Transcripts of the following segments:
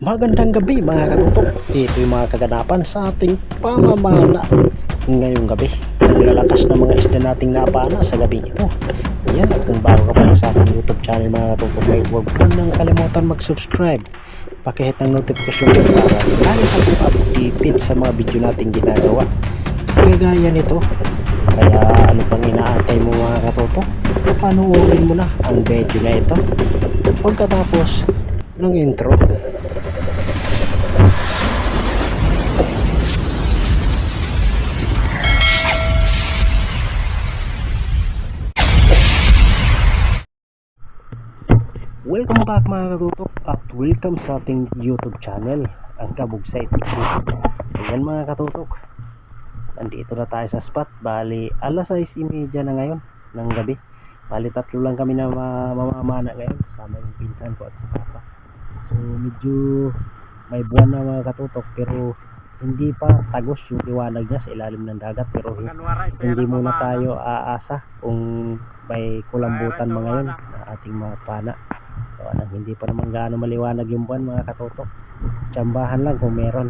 Magandang gabi mga katutok. Ito yung mga kaganapan sa ating pamamana ngayong gabi. Ang ng mga isda nating napana sa gabi ito. Ayan, at kung bago ka pa sa aking YouTube channel mga katutok, ay huwag po nang kalimutan mag-subscribe. Pakihit ng notification bell para lagi ka po updated sa mga video nating ginagawa. Kagaya nito. Kaya ano pang inaantay mo mga katutok? Panoorin mo na ang video na ito. Pagkatapos ng intro. Welcome back mga katutok at welcome sa ating YouTube channel, ang Kabugsay TV. Ayan mga katutok, nandito na tayo sa spot, bali alas 6.30 na ngayon ng gabi. Bali tatlo lang kami na ma- mamamana ngayon, sama yung pinsan ko at si Papa. So medyo may buwan na mga katutok pero hindi pa tagos yung liwanag niya sa ilalim ng dagat pero hin- hindi muna tayo aasa kung may kulambutan mga yun na ating mga pana. Anong hindi pa naman gaano maliwanag yung buwan mga katutok. Tsambahan lang kung meron.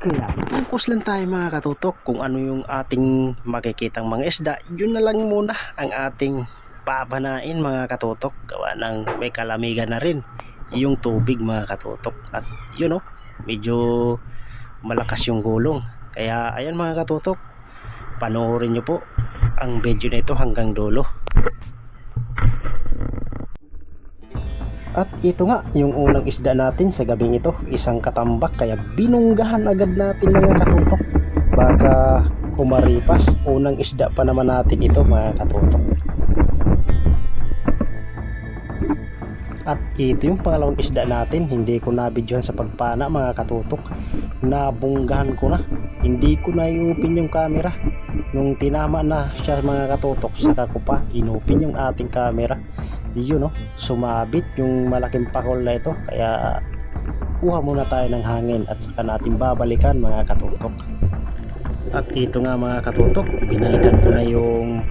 Kaya, focus lang tayo mga katutok kung ano yung ating makikitang mga isda. Yun na lang muna ang ating papanain mga katutok. Gawa ng may kalamigan na rin yung tubig mga katutok. At yun oh, medyo malakas yung gulong. Kaya ayan mga katutok, panoorin nyo po ang video na ito hanggang dulo. At ito nga, yung unang isda natin sa gabing ito, isang katambak kaya binunggahan agad natin mga katutok. Baka kumaripas, unang isda pa naman natin ito mga katutok. At ito yung pangalawang isda natin, hindi ko nabidyohan sa pagpana mga katutok. Nabunggahan ko na, hindi ko na iupin yung camera. Nung tinama na siya mga katutok, saka ko pa inupin yung ating camera yun no? Sumabit yung malaking pakol na ito. Kaya kuha muna tayo ng hangin at saka natin babalikan mga katutok. At ito nga mga katutok binalikan ko na yung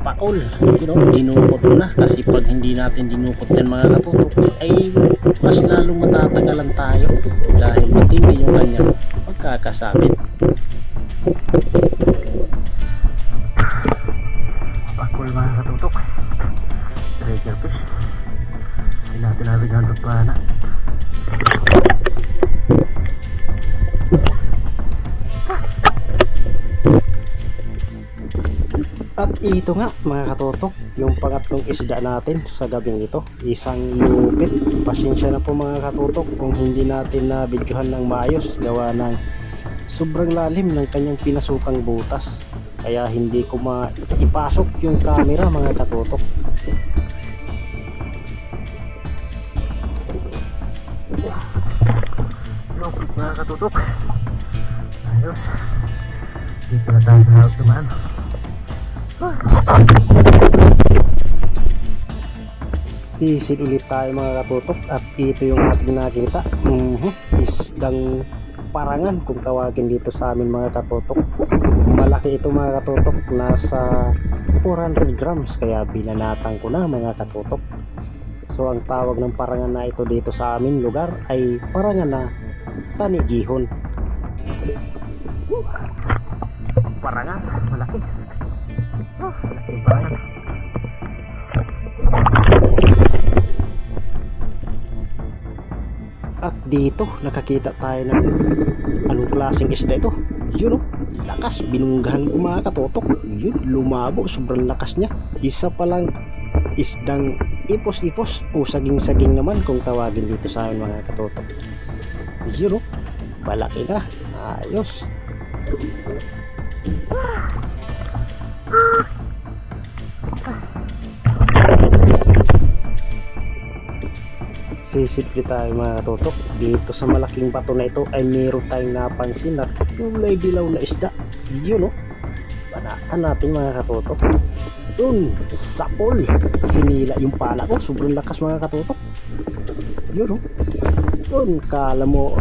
pakol you know, dinukot ko na. Kasi pag hindi natin dinukot yan mga katutok ay mas lalong matatagalan tayo dahil matindi yung kanyang pagkakasabit ng pana at ito nga mga katotok yung pangatlong isda natin sa gabing ito isang lupit. Pasensya na po mga katotok kung hindi natin na videohan ng maayos. Gawa ng sobrang lalim ng kanyang pinasukang butas. Kaya hindi ko maipasok yung camera mga katotok katutok ayos dito na tayo sa naman. Sisid ulit tayo mga katutok at ito yung ating nakita. Mhm, isdang parangan kung tawagin dito sa amin mga katutok malaki ito mga katutok nasa 400 grams kaya binanatang ko na mga katutok so ang tawag ng parangan na ito dito sa amin lugar ay parangan na tanigihon parangan malaki. Oh, malaki parangan at dito nakakita tayo ng anong klaseng isda ito. Yun oh. Lakas binunggahan ko mga katotok. Yun lumabo sobrang lakas niya. Isa pa lang isdang ipos-ipos o saging-saging naman kung tawagin dito sa amin mga katotok yun oh. Malaki na. Ayos. Sisipli tayo mga katotok. Dito sa malaking bato na ito ay meron tayong napansin na kulay dilaw na isda. Yun oh. Banatan natin mga katotok. Yun sapol hinila yung pala ko. Sobrang lakas mga katotok. Yun oh yun kala mo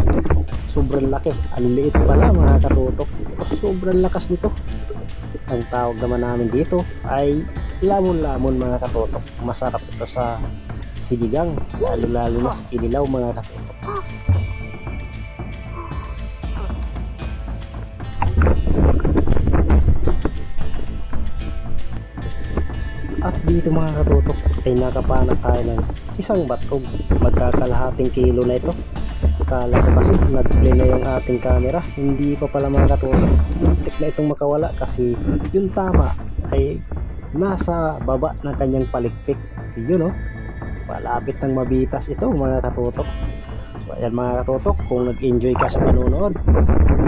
sobrang laki. Ang liit pala mga katotok sobrang lakas nito. Ang tawag naman namin dito ay lamon-lamon mga katotok masarap ito sa sinigang lalo lalo na sa kinilaw mga katotok dito mga katutok ay nakapanap tayo ng isang batog. Magkakalahating kilo na ito. Kala ko kasi nag-play na yung ating camera. Hindi pa pala mga katutok. Muntik na itong makawala kasi yung tama ay nasa baba ng kanyang palikpik. Yun oh. Malapit ng mabitas ito mga katutok. So ayan mga katutok, kung nag-enjoy ka sa panonood,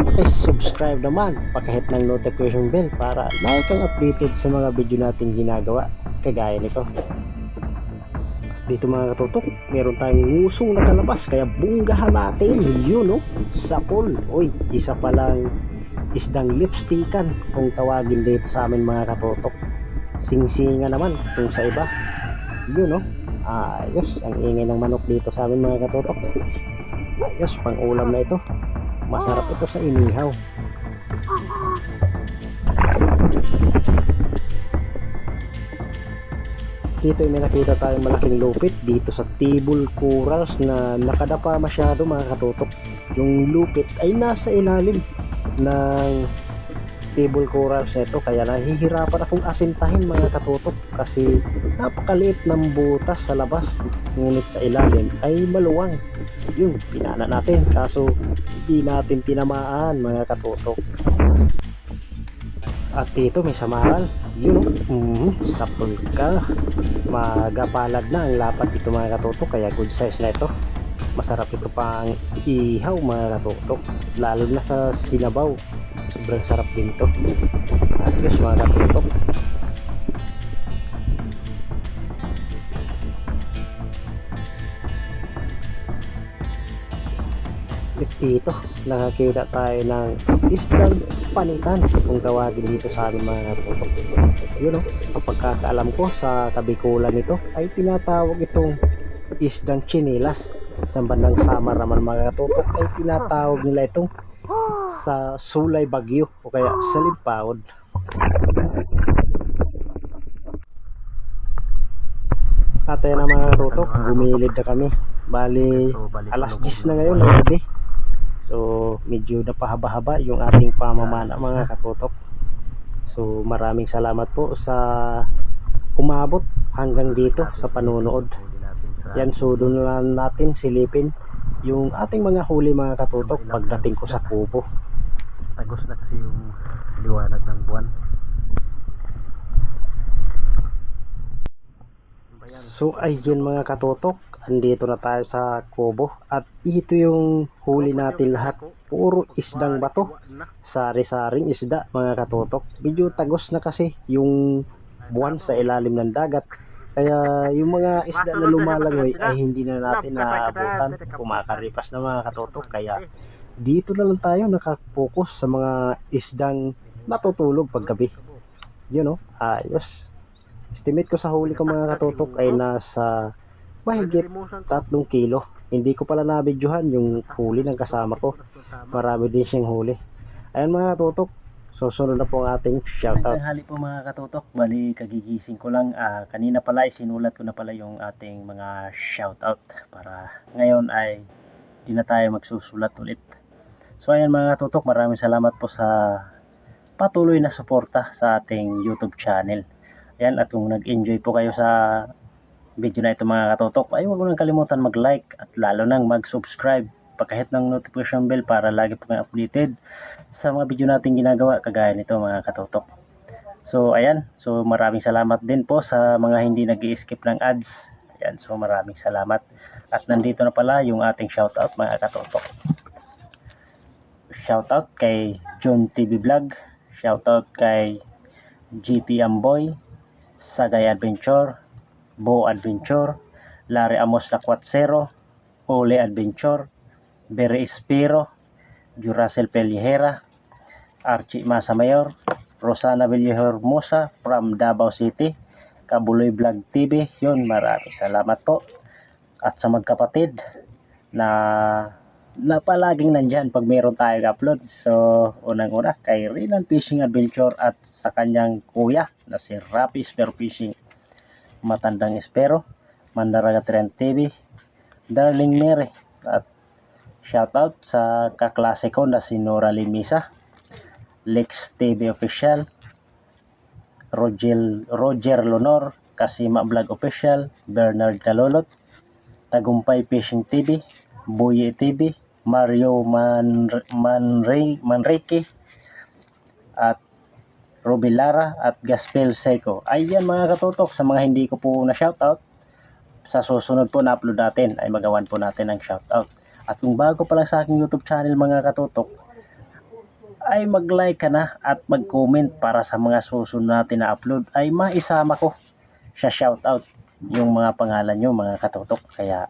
please subscribe naman, pakihit ng notification bell para lagi kang updated sa mga video natin ginagawa kagaya nito. Dito mga katutok, meron tayong ngusong na kalabas kaya bunggahan natin yun no, sa pool. Uy, isa palang isdang lipstickan kung tawagin dito sa amin mga katutok. Singsinga naman kung sa iba. Yun no, ayos, ang ingay ng manok dito sa amin mga katutok. Ayos, pang ulam na ito. Masarap ito sa inihaw. Dito ay may nakita tayong malaking lupit dito sa table corals na nakadapa masyado mga katutok. Yung lupit ay nasa ilalim ng table corals na ito kaya nahihirapan akong asintahin mga katutok kasi napakaliit ng butas sa labas ngunit sa ilalim ay maluwang. Yun pinana natin kaso hindi natin tinamaan mga katutok. At dito may samaral yun mm, sapul ka magapalag na ang lapat dito mga katutok kaya good size na ito. Masarap ito pang ihaw mga katutok. Lalo na sa sinabaw sobrang sarap din to. Ayos mga katutok At dito nakakita tayo ng isdang panitan kung tawagin dito sa amin mga katutok yun o ang pagkakaalam ko sa kabikulan nito ay tinatawag itong isdang chinilas sa bandang Samar naman mga katutok ay tinatawag nila itong sa Sulay Bagyo o kaya sa Limpawod at ayan na mga katutok gumilid na kami. Bali alas 10 na ngayon ng gabi. So medyo napahaba-haba yung ating pamamana mga katutok. So maraming salamat po sa umabot hanggang dito sa panunood yan so doon lang natin silipin yung ating mga huli mga katutok pagdating ko sa kubo Tagos na kasi yung liwanag ng buwan. So ayun mga katutok, andito na tayo sa kubo at ito yung huli natin lahat. Puro isdang bato, sari-saring isda mga katutok. Medyo tagos na kasi yung buwan sa ilalim ng dagat. Kaya yung mga isda na lumalangoy ay hindi na natin naabutan. Kumakaripas na mga katutok. Kaya dito na lang tayo nakapokus sa mga isdang natutulog paggabi. Yun o, ayos. Estimate ko sa huli ko mga katutok ay nasa mahigit 3 kilo. Hindi ko pala nabidyohan yung huli ng kasama ko. Marami din siyang huli. Ayan mga katutok, susunod na po ang ating shoutout. Tanghali po mga katutok, bali kagigising ko lang. Ah, kanina pala sinulat ko na pala yung ating mga shoutout para ngayon ay di na tayo magsusulat ulit. So ayan mga katutok, maraming salamat po sa patuloy na suporta sa ating YouTube channel. Ayan, at kung nag-enjoy po kayo sa video na ito mga katutok, ay huwag nang kalimutan mag-like at lalo nang mag-subscribe. Pakahit ng notification bell para lagi po kayo updated sa mga video natin ginagawa kagaya nito mga katutok. So ayan, so maraming salamat din po sa mga hindi nag skip ng ads. Ayan, so maraming salamat. At nandito na pala yung ating shoutout mga katutok. Shoutout kay John TV Vlog. Shoutout kay GP Amboy, Sagay Adventure, Bo Adventure, Larry Amos Lacuatsero, Ole Adventure, Bere Espiro, Jurasel Pellejera, Archie Masamayor, Rosana Villahermosa from Davao City, Kabuloy Vlog TV. Yun, maraming salamat po. At sa magkapatid na na palaging nandyan pag meron tayong upload. So, unang-una kay Rinan Fishing Adventure at sa kanyang kuya na si Rapi Spear Fishing. Matandang Espero, Mandaraga Trend TV, Darling Mary at shoutout sa kaklase ko na si Nora Limisa, Lex TV Official, Roger, Roger Lonor, Kasima Vlog Official, Bernard Kalolot, Tagumpay Fishing TV, Buye TV, Mario Man, Manre, Manrique, at Ruby Lara at Gaspel Seco. Ayan mga katutok, sa mga hindi ko po na shoutout, sa susunod po na upload natin ay magawan po natin ng shoutout. At kung bago pa lang sa aking YouTube channel mga katutok, ay mag-like ka na at mag-comment para sa mga susunod natin na upload ay maisama ko sa shoutout yung mga pangalan nyo mga katutok. Kaya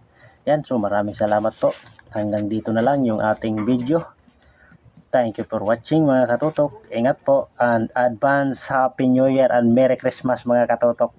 yan, so maraming salamat po. Hanggang dito na lang yung ating video. Thank you for watching mga katutok. Ingat po and advance Happy New Year and Merry Christmas mga katutok.